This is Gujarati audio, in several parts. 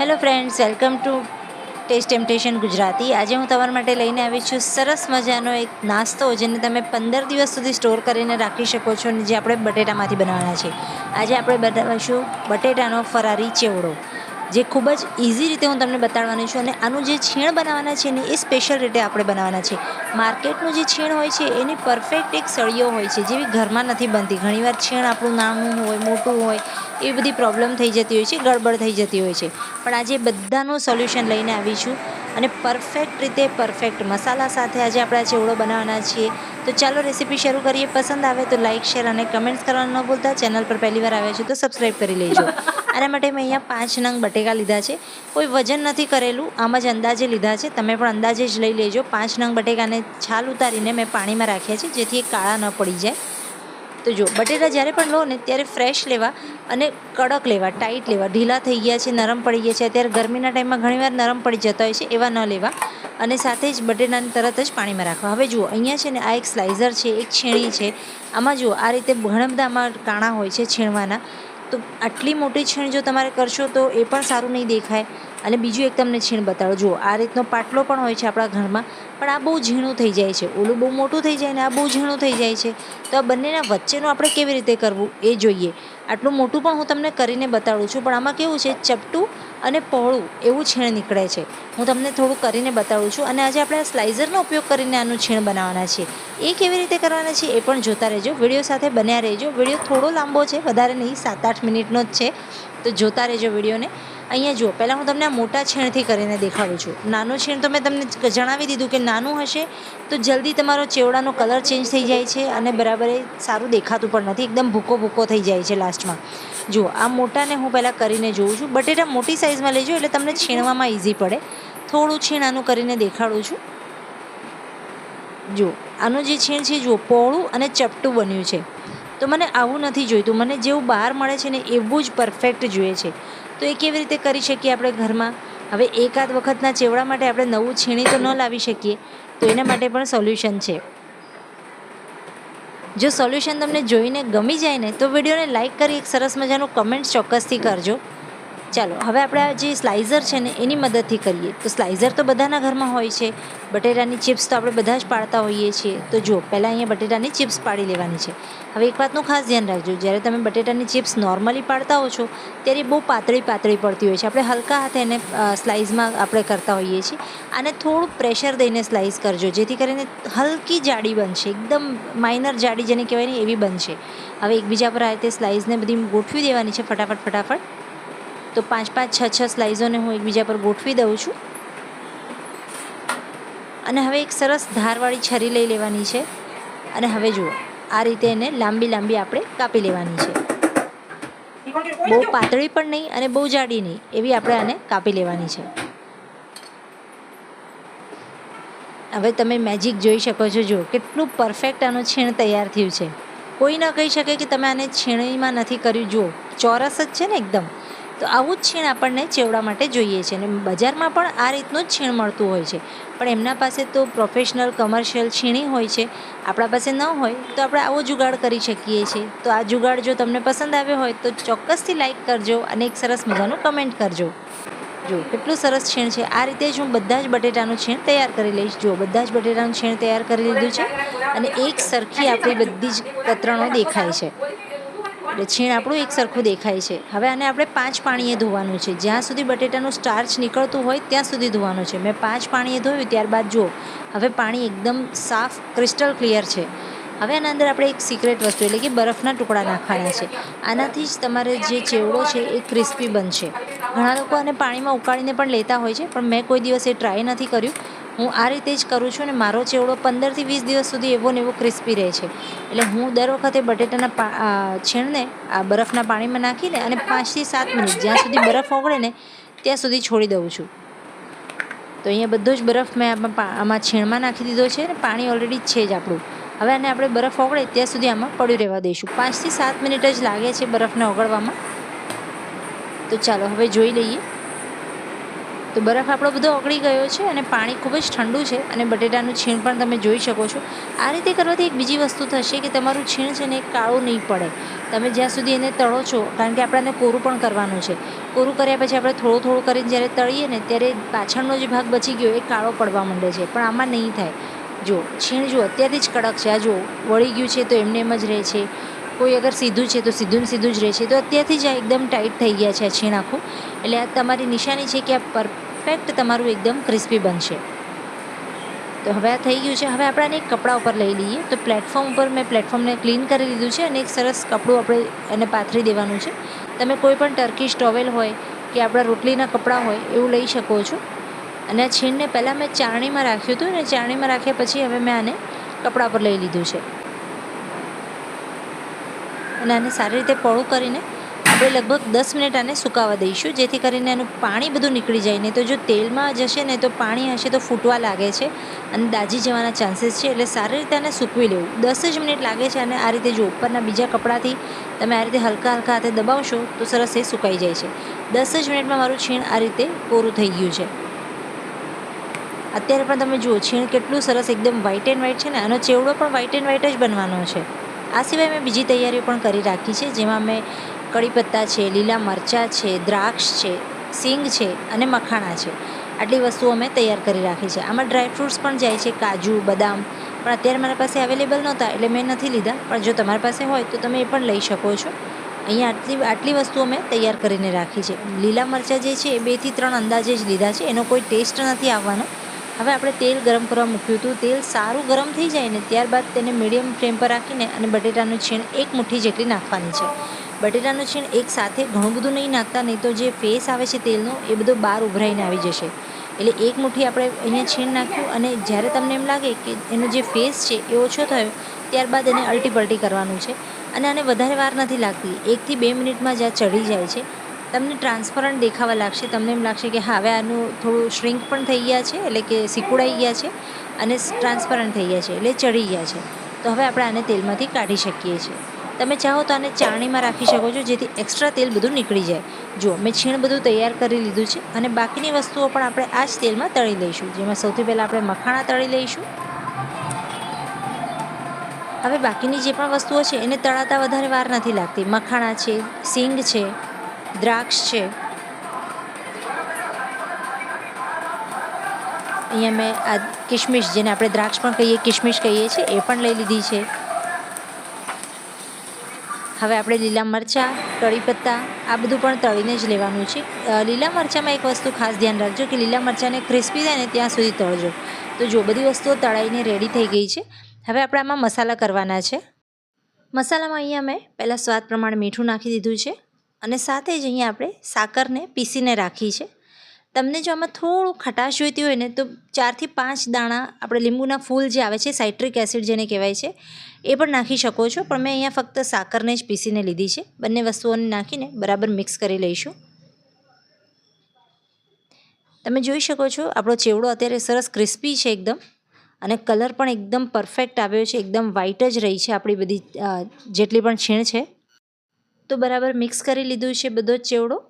Hello friends welcome to test temptation Gujarati આજે હું તમારા માટે લઈને આવી છું સરસ મજાનો એક નાસ્તો, જેને તમે પંદર દિવસ સુધી સ્ટોર કરીને રાખી શકો છો અને જે આપણે બટેટામાંથી બનાવવાના છે. આજે આપણે બનાવીશું બટેટાનો ફરારી ચેવડો. જે ખૂબ જ ઇઝી રીતે હું તમને બતાડવાની છું અને આનું જે છીણ બનાવવાના છે ને એ સ્પેશિયલ રીતે આપણે બનાવવાના છે. માર્કેટનું જે છીણ હોય છે, એની પરફેક્ટ એક સળીઓ હોય છે, જેવી ઘરમાં નથી બનતી. ઘણીવાર છીણ આપણું નાનું હોય, મોટું હોય, એવી બધી પ્રોબ્લેમ થઈ જતી હોય છે, ગડબડ થઈ જતી હોય છે. પણ આજે બધાનું સોલ્યુશન લઈને આવીશું અને પરફેક્ટ રીતે પરફેક્ટ મસાલા સાથે આજે આપણે ચેવડો બનાવવાના છીએ. તો ચાલો રેસીપી શરૂ કરીએ. પસંદ આવે તો લાઇક શેર અને કમેન્ટ્સ કરવાનું ન ભૂલતા. ચેનલ પર પહેલી વાર આવ્યા છો તો સબસ્ક્રાઈબ કરી લેજો. આના માટે મેં અહીંયા પાંચ નંગ બટેકા લીધા છે. કોઈ વજન નથી કરેલું, આમ જ અંદાજે લીધા છે. તમે પણ અંદાજે જ લઈ લેજો. પાંચ નંગ બટેકાને છાલ ઉતારીને મેં પાણીમાં રાખ્યા છે, જેથી એ કાળા ન પડી જાય. તો જો, બટેટા જ્યારે પણ લો ને, ત્યારે ફ્રેશ લેવા અને કડક લેવા, ટાઈટ લેવા. ઢીલા થઈ ગયા છે, નરમ પડી ગયા છે. અત્યારે ગરમીના ટાઈમમાં ઘણીવાર નરમ પડી જતા હોય છે, એવા ન લેવા. અને સાથે જ બટેટાને તરત જ પાણીમાં રાખવા. હવે જુઓ, અહીંયા છે ને આ એક સ્લાઇઝર છે, એક છીણી છે. આમાં જુઓ, આ રીતે ઘણા બધા આમાં કાણા હોય છે છીણવાના. તો આટલી મોટી છીણ જો તમારે કરશો તો એ પણ સારું નહીં દેખાય. અને બીજું એક તમને છીણ બતાડો. જુઓ, આ રીતનો પાટલો પણ હોય છે આપણા ઘરમાં, પણ આ બહુ ઝીણું થઈ જાય છે. ઓલું બહુ મોટું થઈ જાય ને આ બહુ ઝીણું થઈ જાય છે. તો આ બંનેના વચ્ચેનું આપણે કેવી રીતે કરવું એ જોઈએ. આટલું મોટું પણ હું તમને કરીને બતાડું છું, પણ આમાં કેવું છે, ચપટું અને પહોળું એવું છીણ નીકળે છે. હું તમને થોડું કરીને બતાવું છું અને આજે આપણે સ્લાઇઝરનો ઉપયોગ કરીને આનું છીણ બનાવવાના છે એ કેવી રીતે કરવાના છે એ પણ જોતા રહેજો. વીડિયો સાથે બન્યા રહેજો. વીડિયો થોડો લાંબો છે, વધારે નહીં સાત આઠ મિનિટનો જ છે. તો જોતા રહેજો વિડીયોને. અહીંયા જુઓ, પહેલાં હું તમને આ મોટા છીણથી કરીને દેખાડું છું. નાનું છીણ તો મેં તમને જણાવી દીધું કે નાનું હશે, તો જલ્દી તમારો ચેવડાનો કલર ચેન્જ થઈ જાય છે અને બરાબર સારું દેખાતું પણ નથી. એકદમ ભૂકો ભૂકો થઈ જાય છે લાસ્ટમાં. જુઓ આ મોટાને હું પહેલાં કરીને જોઉં છું. બટેટા મોટી સાઇઝમાં લેજો એટલે તમને છીણવામાં ઇઝી પડે. થોડું છીણ આનું કરીને દેખાડું છું. જુઓ આનું જે છીણ છે, જુઓ પહોળું અને ચપટું બન્યું છે. તો મને આવું નથી જોઈતું. મને જેવું બહાર મળે છે ને એવું જ પરફેક્ટ જોઈએ છે. તો એ કેવી રીતે કરી શકીએ આપણે ઘરમાં? હવે એકાદ વખતના ચેવડા માટે આપણે નવું છીણી તો ન લાવી શકીએ. તો એના માટે પણ સોલ્યુશન છે. જો સોલ્યુશન તમને જોઈને ગમી જાય ને, તો વિડીયોને લાઇક કરી એક સરસ મજાનું કમેન્ટ ચોક્કસથી કરજો. ચાલો, હવે આપણે આ જે સ્લાઇઝર છે ને, એની મદદથી કરીએ. તો સ્લાઇઝર તો બધાના ઘરમાં હોય છે, બટેટાની ચિપ્સ તો આપણે બધા જ પાડતા હોઈએ છીએ. તો જુઓ પહેલાં અહીંયા બટેટાની ચિપ્સ પાડી લેવાની છે. હવે એક વાતનું ખાસ ધ્યાન રાખજો, જ્યારે તમે બટેટાની ચિપ્સ નોર્મલી પાડતા હો છો, ત્યારે બહુ પાતળી પાતળી પડતી હોય છે. આપણે હલકા હાથે એને સ્લાઇઝમાં આપણે કરતા હોઈએ છીએ. અને થોડું પ્રેશર દઈને સ્લાઇસ કરજો, જેથી કરીને હલકી જાડી બનશે, એકદમ માઇનર જાડી જેને કહેવાય ને, એવી બનશે. હવે એકબીજા પર આ રીતે સ્લાઇસને બધી ગોઠવી દેવાની છે, ફટાફટ ફટાફટ. તો પાંચ પાંચ, છ છ સ્લાઇઝોને હું એકબીજા પર ગોઠવી દઉં છું. અને હવે એક સરસ ધારવાળી છરી લઈ લેવાની છે. અને હવે જુઓ, આ રીતે એને લાંબી લાંબી આપણે કાપી લેવાની છે. બહુ પાતળી પણ નહીં અને બહુ જાડી નહીં, એવી આપણે આને કાપી લેવાની છે. હવે તમે મેજિક જોઈ શકો છો, જુઓ, કેટલું પરફેક્ટ આનું છીણ તૈયાર થયું છે. કોઈ ન કહી શકે કે તમે આને છીણીમાં નથી કર્યું. જુઓ, ચોરસ જ છે ને એકદમ. તો આવું જ છીણ આપણને ચેવડા માટે જોઈએ છે અને બજારમાં પણ આ રીતનું જ છીણ મળતું હોય છે. પણ એમના પાસે તો પ્રોફેશનલ કમર્શિયલ છીણી હોય છે. આપણા પાસે ન હોય તો આપણે આવો જુગાડ કરી શકીએ છીએ. તો આ જુગાડ જો તમને પસંદ આવ્યો હોય તો ચોક્કસથી લાઇક કરજો અને એક સરસ મજાનું કમેન્ટ કરજો. જો કેટલું સરસ છીણ છે. આ રીતે જ હું બધા જ બટેટાનું છીણ તૈયાર કરી લઈશ. જો બધા જ બટેટાનું છીણ તૈયાર કરી લીધું છે અને એક સરખી આપણી બધી જ કતરણો દેખાય છે. એટલે છીણ આપણું એક સરખું દેખાય છે. હવે આને આપણે પાંચ પાણીએ ધોવાનું છે. જ્યાં સુધી બટેટાનું સ્ટાર્ચ નીકળતું હોય, ત્યાં સુધી ધોવાનું છે. મેં પાંચ પાણીએ ધોયું, ત્યારબાદ જુઓ. હવે પાણી એકદમ સાફ ક્રિસ્ટલ ક્લિયર છે. હવે આના અંદર આપણે એક સિક્રેટ વસ્તુ, એટલે કે બરફના ટુકડા નાખવાના છે. આનાથી જ તમારે જે ચેવડો છે, એ ક્રિસ્પી બનશે. ઘણા લોકો આને પાણીમાં ઉકાળીને પણ લેતા હોય છે, પણ મેં કોઈ દિવસ એ ટ્રાય નથી કર્યું. હું આ રીતે જ કરું છું અને મારો ચેવડો પંદરથી વીસ દિવસ સુધી એવો ને એવો ક્રિસ્પી રહે છે. એટલે હું દર વખતે બટેટાના છીણને આ બરફના પાણીમાં નાખીને અને પાંચથી સાત મિનિટ જ્યાં સુધી બરફ ઓગળે ને ત્યાં સુધી છોડી દઉં છું. તો અહીંયા બધો જ બરફ મેં આમાં છીણમાં નાખી દીધો છે અને પાણી ઓલરેડી છે જ આપણું. હવે આને આપણે બરફ ઓગળે ત્યાં સુધી આમાં પડ્યું રહેવા દઈશું. પાંચથી સાત મિનિટ જ લાગે છે બરફને ઓગળવામાં. તો ચાલો હવે જોઈ લઈએ. તો બરફ આપણો બધો ઓગળી ગયો છે અને પાણી ખૂબ જ ઠંડુ છે અને બટેટાનું છીણ પણ તમે જોઈ શકો છો. આ રીતે કરવાથી એક બીજી વસ્તુ થશે કે તમારું છીણ છે ને કાળું નહીં પડે. તમે જ્યાં સુધી એને તળો છો, કારણ કે આપણે કોરું પણ કરવાનું છે. કોરું કર્યા પછી આપણે થોડું થોડું કરીને જ્યારે તળીએ ને ત્યારે પાછળનો જે ભાગ બચી ગયો એ કાળો પડવા માંડે છે. પણ આમાં નહીં થાય. જો, છીણ જો અત્યારથી જ કડક છે, આ જો વળી ગયું છે તો એમને એમ જ રહે છે. કોઈ અગર સીધું છે તો સીધું ને સીધું જ રહે છે. તો અત્યારથી જ આ એકદમ ટાઈટ થઈ ગયા છે છીણ આખું. એટલે આ તમારી નિશાની છે કે આ પરફેક્ટ તમારું એકદમ ક્રિસ્પી બનશે. તો હવે આ થઈ ગયું છે. હવે આપણે એક કપડા ઉપર લઈ લઈએ. તો પ્લેટફોર્મ ઉપર મેં પ્લેટફોર્મને ક્લીન કરી લીધું છે અને એક સરસ કપડું આપણે એને પાથરી દેવાનું છે. તમે કોઈ પણ ટર્કી ટોવેલ હોય કે આપણા રોટલીના કપડાં હોય એવું લઈ શકો છો. અને આ છીણને પહેલાં મેં ચારણીમાં રાખ્યું હતું અને ચારણીમાં રાખ્યા પછી હવે મેં આને કપડા પર લઈ લીધું છે. અને આને સારી રીતે પોળું કરીને આપણે લગભગ દસ મિનિટ આને સુકાવા દઈશું, જેથી કરીને એનું પાણી બધું નીકળી જાય. નહીં તો જો તેલમાં જશે ને તો પાણી હશે તો ફૂટવા લાગે છે અને દાજી જવાના ચાન્સીસ છે. એટલે સારી રીતે આને સૂકવી લેવું. દસ જ મિનિટ લાગે છે અને આ રીતે જો ઉપરના બીજા કપડાથી તમે આ રીતે હલકા હલકા હાથે દબાવશો, તો સરસ એ સુકાઈ જાય છે. દસ જ મિનિટમાં મારું છીણ આ રીતે કોરું થઈ ગયું છે. અત્યારે પણ તમે જુઓ, છીણ કેટલું સરસ એકદમ વ્હાઇટ એન્ડ વ્હાઇટ છે ને? આનો ચેવડો પણ વ્હાઇટ એન્ડ વ્હાઇટ જ બનવાનો છે. આ સિવાય મેં બીજી તૈયારીઓ પણ કરી રાખી છે, જેમાં મેં કડી પત્તા છે, લીલા મરચાં છે, દ્રાક્ષ છે, સિંગ છે અને મખાણા છે. આટલી વસ્તુઓ મેં તૈયાર કરી રાખી છે. આમાં ડ્રાય ફ્રૂટ્સ પણ જાય છે, કાજુ, બદામ, પણ અત્યારે મારા પાસે અવેલેબલ નહોતા એટલે મેં નથી લીધા. પણ જો તમારી પાસે હોય તો તમે એ પણ લઈ શકો છો. અહીંયા આટલી આટલી વસ્તુઓ મેં તૈયાર કરીને રાખી છે. લીલા મરચાં જે છે એ બેથી ત્રણ અંદાજે જ લીધા છે. એનો કોઈ ટેસ્ટ નથી આવવાનો. હવે આપણે તેલ ગરમ કરવા મૂક્યું હતું. તેલ સારું ગરમ થઈ જાય ને ત્યારબાદ તેને મીડિયમ ફ્લેમ પર રાખીને અને બટેટાનું છીણ એક મુઠ્ઠી જેટલી નાખવાની છે. બટેટાનું છીણ એક સાથે ઘણું બધું નહીં નાખતા, નહીં તો જે ફેસ આવે છે તેલનો, એ બધું બહાર ઉભરાઈને આવી જશે. એટલે એક મુઠ્ઠી આપણે અહીંયા છીણ નાખ્યું અને જ્યારે તમને એમ લાગે કે એનો જે ફેસ છે એ ઓછો થયો, ત્યારબાદ એને અલટી પલટી કરવાનું છે. અને આને વધારે વાર નથી લાગતી. એકથી બે મિનિટમાં જ્યાં ચડી જાય છે. તમને ટ્રાન્સપરન્ટ દેખાવા લાગશે. તમને એમ લાગશે કે હવે આનું થોડું શ્રિંક પણ થઈ ગયા છે, એટલે કે સિકુડાઈ ગયા છે અને ટ્રાન્સપરન્ટ થઈ ગયા છે, એટલે ચડી ગયા છે. તો હવે આપણે આને તેલમાંથી કાઢી શકીએ છીએ. તમે ચાહો તો આને ચાણીમાં રાખી શકો છો, જેથી એક્સ્ટ્રા તેલ બધું નીકળી જાય. જુઓ, મેં છીણ બધું તૈયાર કરી લીધું છે અને બાકીની વસ્તુઓ પણ આપણે આ જ તેલમાં તળી લઈશું. જેમાં સૌથી પહેલાં આપણે મખાણા તળી લઈશું. હવે બાકીની જે પણ વસ્તુઓ છે એને તળાતા વધારે વાર નથી લાગતી. મખાણા છે, સિંગ છે દ્રાક્ષ છે. અહીંયા મેં આ કિશમિશ જેને આપણે દ્રાક્ષ પણ કહીએ કિશમિશ કહીએ છીએ, એ પણ લઈ લીધી છે. હવે આપણે લીલા મરચાં કળી પત્તા, આ બધું પણ તળીને જ લેવાનું છે. લીલા મરચાંમાં એક વસ્તુ ખાસ ધ્યાન રાખજો કે લીલા મરચાંને ક્રિસ્પી થાય ને ત્યાં સુધી તળજો. તો જો બધી વસ્તુઓ તળાઈને રેડી થઈ ગઈ છે, હવે આપણે આમાં મસાલા કરવાના છે. મસાલામાં અહીંયા મેં પહેલાં સ્વાદ પ્રમાણે મીઠું નાખી દીધું છે. અને સાથે જ અહીંયા આપણે સાકરને પીસીને રાખી છે. તમને જો આમાં થોડું ખટાશ જોઈતી હોય ને, તો ચારથી પાંચ દાણા આપણે લીંબુના ફૂલ જે આવે છે, સાઇટ્રિક એસિડ જેને કહેવાય છે, એ પણ નાખી શકો છો. પણ મેં અહીંયા ફક્ત સાકરને જ પીસીને લીધી છે. બંને વસ્તુઓને નાખીને બરાબર મિક્સ કરી લઈશું. તમે જોઈ શકો છો, આપણો ચેવડો અત્યારે સરસ ક્રિસ્પી છે એકદમ. અને કલર પણ એકદમ પરફેક્ટ આવ્યો છે, એકદમ વ્હાઇટ જ રહી છે આપણી બધી જેટલી પણ છીણ છે. તો બરાબર મિક્સ કરી લીધું છે બધો ચેવડો.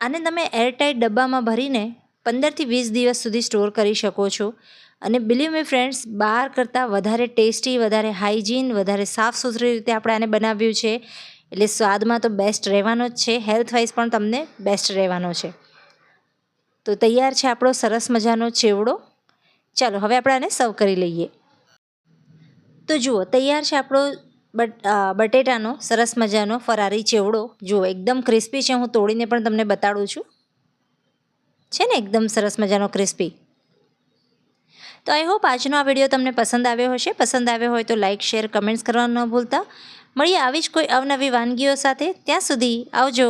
આને તમે એરટાઈટ ડબ્બામાં ભરીને પંદરથી વીસ દિવસ સુધી સ્ટોર કરી શકો છો. અને બિલીવ મી ફ્રેન્ડ્સ બહાર કરતાં વધારે ટેસ્ટી, વધારે હાઇજીન વધારે સાફ સુથરી રીતે આપણે આને બનાવ્યું છે. એટલે સ્વાદમાં તો બેસ્ટ રહેવાનો જ છે હેલ્થ વાઇઝ પણ તમને બેસ્ટ રહેવાનો છે. તો તૈયાર છે આપણો સરસ મજાનો ચેવડો. ચાલો, હવે આપણે આને સર્વ કરી લઈએ. તો જુઓ, તૈયાર છે આપણો બટ બટેટાનો, સરસ મજાનો ફરારી ચેવડો. જુઓ, એકદમ ક્રિસ્પી છે. હું તોડીને પણ તમને બતાડું છું. છે ને, એકદમ સરસ મજાનો ક્રિસ્પી તો આઈ હોપ આજનો આ વીડિયો તમને પસંદ આવ્યો હશે. પસંદ આવ્યો હોય તો લાઇક શેર, કમેન્ટ્સ કરવાનું ન ભૂલતા. મળીએ આવી જ કોઈ અવનવી વાનગીઓ સાથે. ત્યાં સુધી આવજો.